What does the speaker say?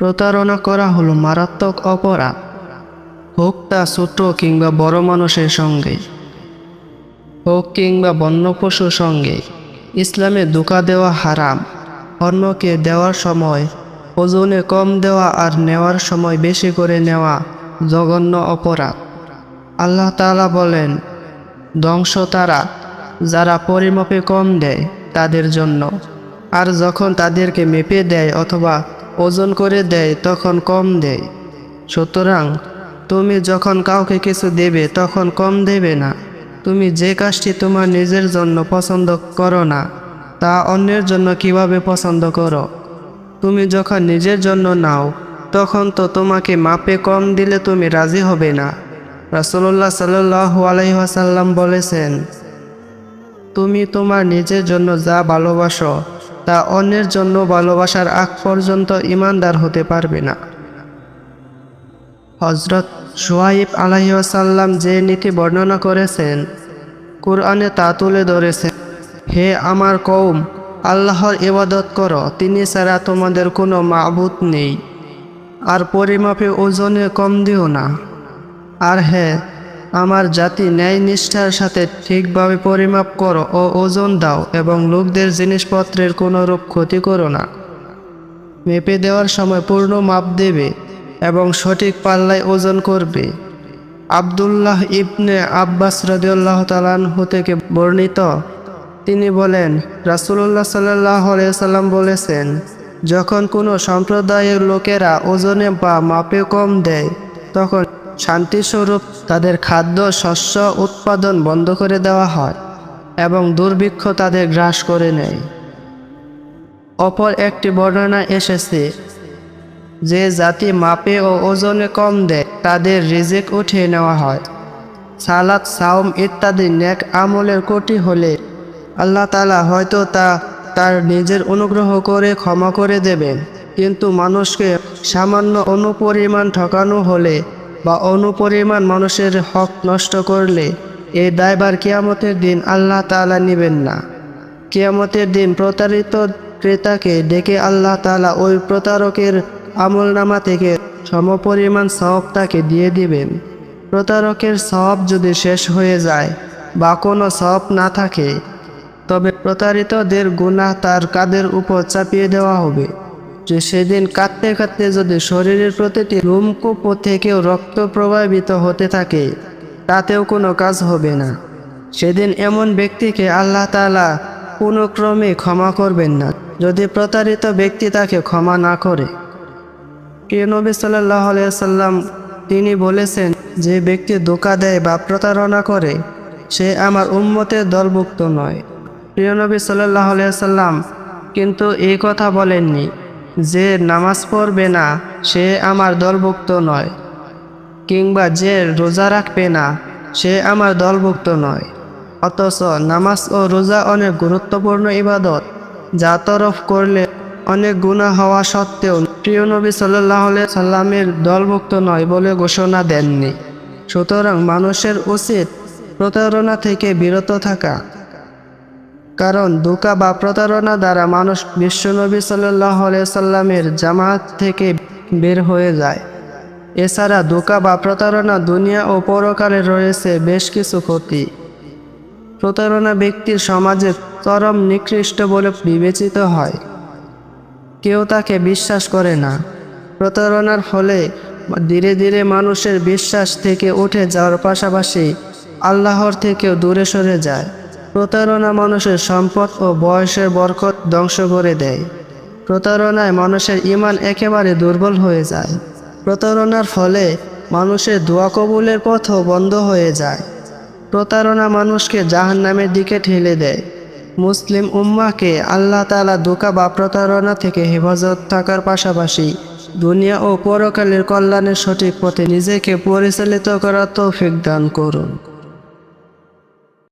প্রতারণা করা হলো মারাত্মক অপরাধ হোক তা ছোট কিংবা বড় মানুষের সঙ্গে। হোক কিংবা বন্য পশুর সঙ্গে। ইসলামে দোকা দেওয়া হারাম, অন্যকে দেওয়ার সময়, ওজনে কম দেওয়া আর নেওয়ার সময় বেশি করে নেওয়া জঘন্য অপরাধ। আল্লাহ তাআলা বলেন ধ্বংস তারা যারা পরিমাপে কম দেয় তাদের জন্য, আর যখন তাদেরকে মেপে দেয় অথবা ওজন করে দেয়, তখন কম দেয়। সুতরাং তুমি যখন কাউকে কিছু দেবে, তখন কম দেবে না। তুমি যে কাজটি তোমার নিজের জন্য পছন্দ করো না, তা অন্যের জন্য কীভাবে পছন্দ করো? তুমি যখন নিজের জন্য নাও, তখন তো তোমাকে মাপে কম দিলে তুমি রাজি হবে না। রাসুল্লাহ সাল্লাহ আলাইসাল্লাম বলেছেন, তুমি তোমার নিজের জন্য যা ভালোবাসো তা অন্যের জন্য ভালোবাসার আগ পর্যন্ত ইমানদার হতে পারবে না। হজরত সোয়াইব আলাইসাল্লাম যে নীতি বর্ণনা করেছেন, কোরআনে তা তুলে ধরেছেন, হে আমার কৌম আল্লাহর ইবাদত করো, তিনি ছাড়া তোমাদের কোনো মাবুত নেই। আর পরিমাপে ওজনে কম দিও না। আর হ্যাঁ আমার জাতি ন্যায় নিষ্ঠার সাথে ঠিকভাবে পরিমাপ করো ও ওজন দাও এবং লোকদের জিনিসপত্রের কোনো রূপ ক্ষতি করো না। মেপে দেওয়ার সময় পূর্ণ মাপ দেবে এবং সঠিক পাল্লায় ওজন করবে। আবদুল্লাহ ইবনে আব্বাস রদিউল্লাহ তালানহু থেকে বর্ণিত, তিনি বলেন রাসুল্লাহ সাল্লাহ সাল্লাম বলেছেন, যখন কোনো সম্প্রদায়ের লোকেরা ওজনে বা মাপে কম দেয়, তখন শান্তিস্বরূপ তাদের খাদ্য, শস্য উৎপাদন বন্ধ করে দেওয়া হয় এবং দুর্ভিক্ষ তাদের গ্রাস করে নেয়। অপর একটি বর্ণনা এসেছে যে জাতি মাপে ও ওজনে কম দেয়, তাদের রিজেক উঠিয়ে নেওয়া হয়। সালাদ সাওম ইত্যাদি নেক আমলের কোটি হলে আল্লাহ তালা হয়তো তা তার নিজের অনুগ্রহ করে ক্ষমা করে দেবেন। কিন্তু মানুষকে সামান্য অনুপরিমাণ ঠকানো হলে বা অনুপরিমাণ মানুষের হক নষ্ট করলে এই দায়বার কেয়ামতের দিন আল্লাহ তাআলা নেবেন না। কেয়ামতের দিন প্রতারিত ক্রেতাকে ডেকে আল্লাহ তালা ওই প্রতারকের আমলনামা থেকে সমপরিমাণ সব তাকে দিয়ে দিবেন। প্রতারকের সব যদি শেষ হয়ে যায় বা কোনো সব না থাকে, তবে প্রতারিতদের গুনাহ তার কাদের উপর চাপিয়ে দেওয়া হবে? যে সেদিন কাঁদতে কাঁদতে যদি শরীরের প্রতিটি রুমকূপ থেকেও রক্ত প্রবাহিত হতে থাকে, তাতেও কোনো কাজ হবে না। সেদিন এমন ব্যক্তিকে আল্লাহ তাআলা কোনো ক্রমে ক্ষমা করবেন না, যদি প্রতারিত ব্যক্তি তাকে ক্ষমা না করে। প্রিয় নবী সাল্লাহ সাল্লাম তিনি বলেছেন, যে ব্যক্তি ধোকা দেয় বা প্রতারণা করে, সে আমার উম্মতের দলভুক্ত নয়। প্রিয় নবী সাল্লাহ সাল্লাম কিন্তু এই কথা বলেননি। যে নামাজ পড়বে না, সে আমার দলভুক্ত নয়। কিংবা যে রোজা রাখবে না, সে আমার দলভুক্ত নয়। অথচ নামাজ ও রোজা অনেক গুরুত্বপূর্ণ ইবাদত, যা তরফ করলে অনেক গুণা হওয়া সত্ত্বেও প্রিয় নবী সাল্লাহ সাল্লামের দলভুক্ত নয় বলে ঘোষণা দেননি। সুতরাং মানুষের উচিত প্রতারণা থেকে বিরত থাকা। কারণ ধোকা বা প্রতারণা দ্বারা মানুষ বিশ্বনবী সাল্লাহ সাল্লামের জামাত থেকে বের হয়ে যায়। এছাড়া ধোকা বা প্রতারণা দুনিয়া ও পরকালে রয়েছে বেশ কিছু ক্ষতি। প্রতারণা ব্যক্তির সমাজে চরম নিকৃষ্ট বলে বিবেচিত হয়। কেউ তাকে বিশ্বাস করে না। প্রতারণার ফলে ধীরে ধীরে মানুষের বিশ্বাস থেকে উঠে যাওয়ার পাশাপাশি আল্লাহর থেকেও দূরে সরে যায়। প্রতারণা মানুষের সম্পদ ও বয়সের বরকত ধ্বংস করে দেয়। প্রতারণায় মানুষের ইমান একেবারে দুর্বল হয়ে যায়। প্রতারণার ফলে মানুষের দোয়া কবুলের পথও বন্ধ হয়ে যায়। প্রতারণা মানুষকে জাহান্নামের দিকে ঠেলে দেয়। মুসলিম উম্মাকে আল্লাহ তালা ধোকা বা প্রতারণা থেকে হেফাজত থাকার পাশাপাশি দুনিয়া ও পরকালের কল্যাণের সঠিক পথে নিজেকে পরিচালিত করার তৌফিক দান করুন।